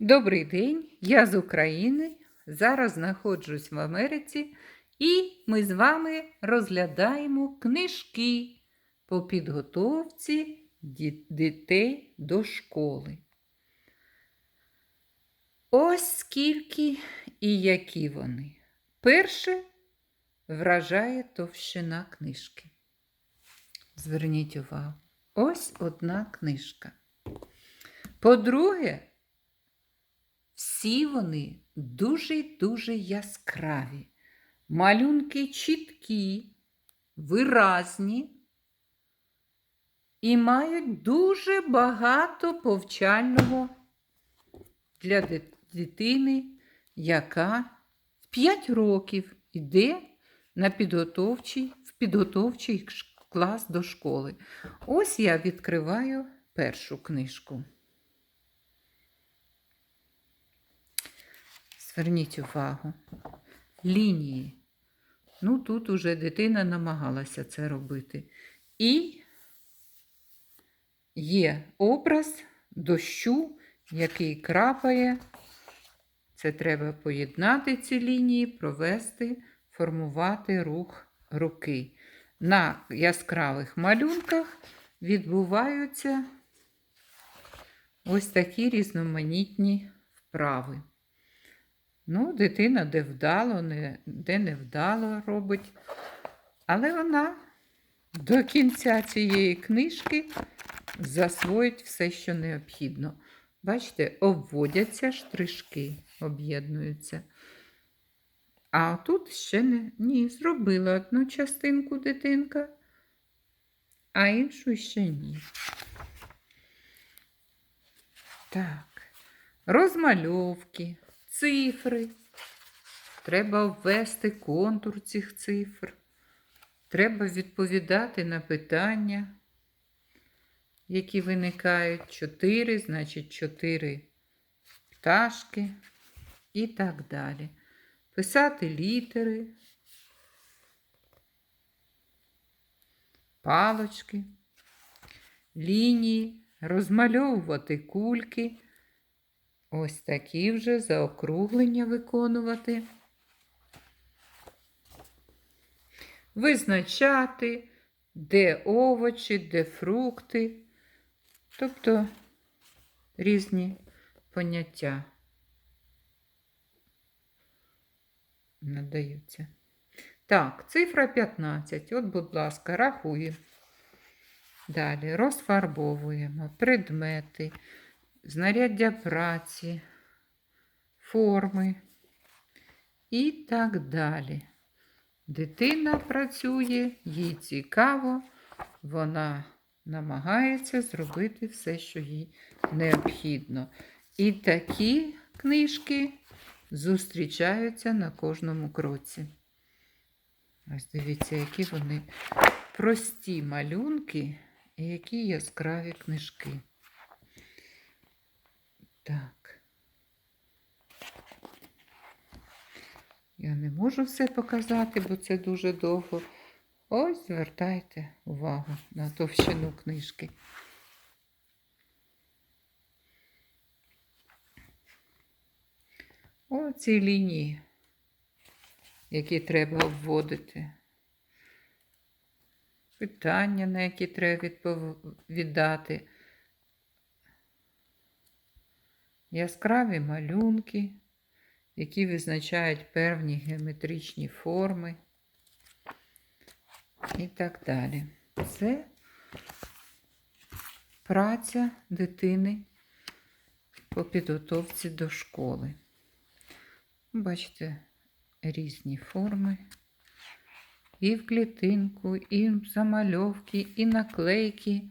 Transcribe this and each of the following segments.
Добрий день, я з України. Зараз знаходжусь в Америці, і ми з вами розглядаємо книжки по підготовці дітей до школи. Ось скільки і які вони. Перше вражає товщина книжки. Зверніть увагу. Ось одна книжка. По-друге, всі вони дуже-дуже яскраві. Малюнки чіткі, виразні і мають дуже багато повчального для дитини, яка в 5 років йде на підготовчий, в підготовчий клас до школи. Ось я відкриваю першу книжку. Зверніть увагу. Лінії. Ну, тут уже дитина намагалася це робити. І є образ дощу, який крапає. Це треба поєднати ці лінії, провести, формувати рух руки. На яскравих малюнках відбуваються ось такі різноманітні вправи. Ну, дитина де вдало, не, де не вдало робить. Але вона до кінця цієї книжки засвоїть все, що необхідно. Бачите, обводяться штришки, об'єднуються. А тут ще не ні, зробила одну частинку дитинка, а іншу ще ні. Так, розмальовки, цифри. Треба ввести контур цих цифр. Треба відповідати на питання, які виникають. Чотири, значить, чотири пташки і так далі. Писати літери, палочки, лінії, розмальовувати кульки. Ось такі вже заокруглення виконувати. Визначати, де овочі, де фрукти, тобто різні поняття надаються. Так, цифра 15. От, будь ласка, рахуємо. Далі розфарбовуємо предмети, знаряддя праці, форми і так далі. Дитина працює, їй цікаво, вона намагається зробити все, що їй необхідно. І такі книжки зустрічаються на кожному кроці. Ось дивіться, які вони прості малюнки і які яскраві книжки. Так. Я не можу все показати, бо це дуже довго. Ось звертайте увагу на товщину книжки. Оці лінії, які треба вводити. Питання, на які треба відповідати. Яскраві малюнки, які визначають певні геометричні форми і так далі. Це праця дитини по підготовці до школи. Бачите, різні форми. І в клітинку, і в замальовки, і наклейки.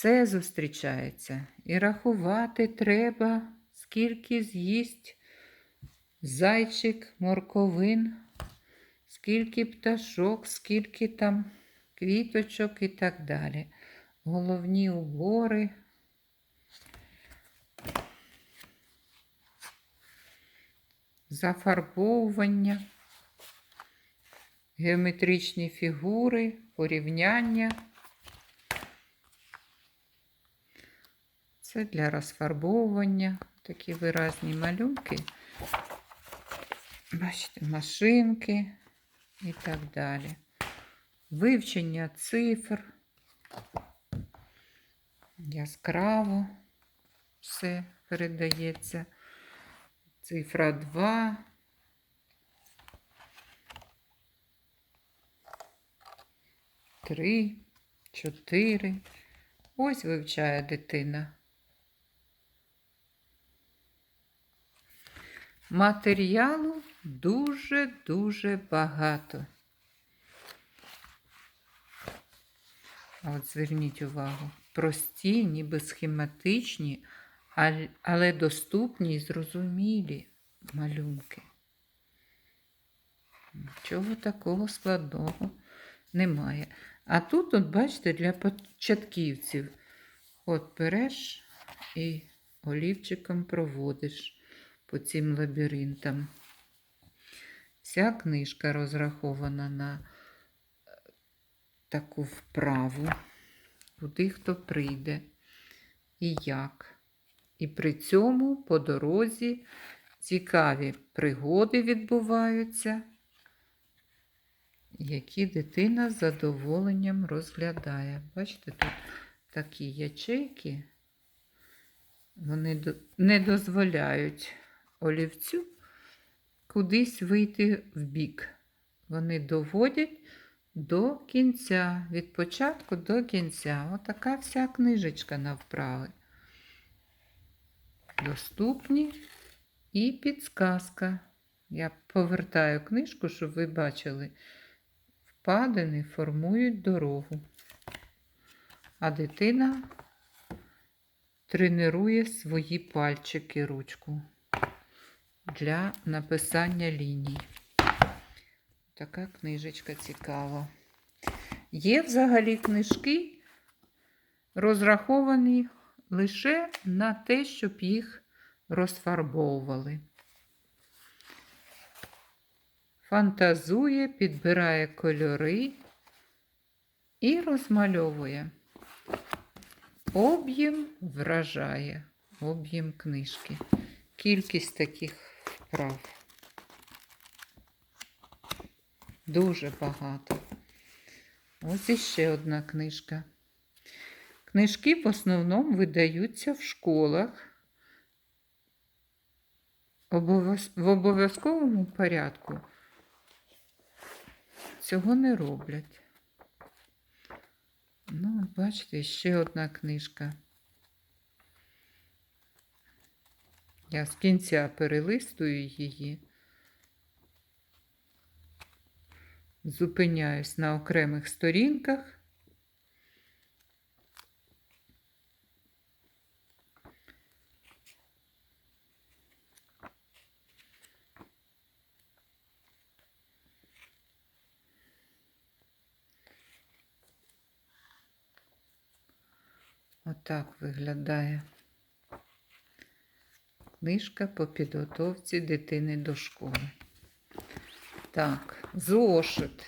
Все зустрічається. І рахувати треба, скільки з'їсть зайчик, морковин, скільки пташок, скільки там квіточок і так далі. Головні убори. Зафарбовування, геометричні фігури, порівняння. Це для розфарбовування. Такі виразні малюнки. Бачите, машинки і так далі. Вивчення цифр. Яскраво все передається. Цифра 2. Три, чотири. Ось вивчає дитина. Матеріалу дуже-дуже багато. От зверніть увагу, прості, ніби схематичні, але доступні і зрозумілі малюнки. Нічого такого складного немає. А тут, от бачите, для початківців. От береш і олівчиком проводиш по цим лабіринтам. Вся книжка розрахована на е, таку вправу, куди хто прийде і як. І при цьому по дорозі цікаві пригоди відбуваються, які дитина з задоволенням розглядає. Бачите, тут такі ячейки, вони не дозволяють олівцю кудись вийти в бік. Вони доводять до кінця, від початку до кінця. Отака вся книжечка на вправи. Доступні і підсказка. Я повертаю книжку, щоб ви бачили, впадини формують дорогу. А дитина тренує свої пальчики ручку для написання ліній. Така книжечка цікава. Є взагалі книжки, розраховані лише на те, щоб їх розфарбовували. Фантазує, підбирає кольори і розмальовує. Об'єм вражає, об'єм книжки. Кількість таких вправ. Дуже багато. Ось іще одна книжка. Книжки в основному видаються в школах в обов'язковому порядку. Цього не роблять. Ну, бачите, ще одна книжка. Я з кінця перелистую її. Зупиняюсь на окремих сторінках. Отак виглядає книжка по підготовці дитини до школи. Так, зошит.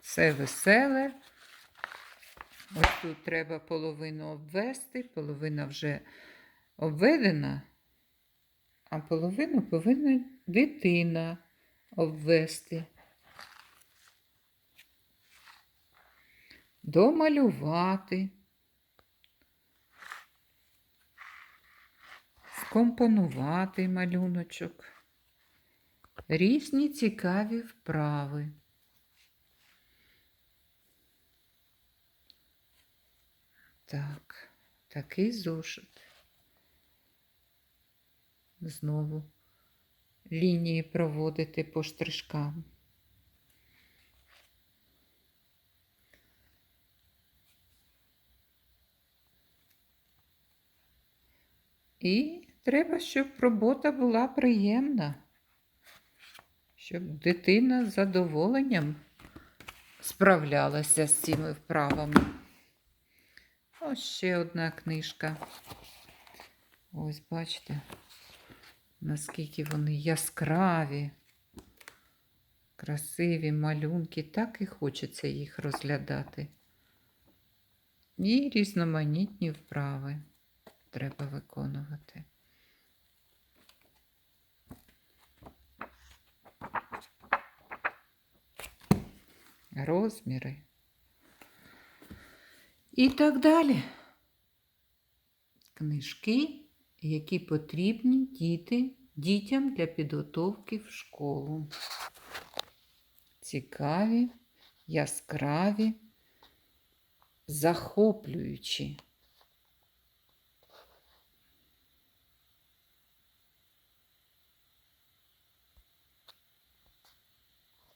Все веселе. Ось тут треба половину обвести, половина вже обведена, а половину повинна дитина обвести. Домалювати. Скомпонувати малюночок. Різні цікаві вправи. Так, такий зошит. Знову лінії проводити по штришкам. І треба, щоб робота була приємна, щоб дитина з задоволенням справлялася з цими вправами. Ось ще одна книжка. Ось, бачите, наскільки вони яскраві, красиві малюнки, так і хочеться їх розглядати. І різноманітні вправи треба виконувати. Розміри. І так далі. Книжки, які потрібні діти, дітям для підготовки в школу. Цікаві, яскраві, захоплюючі.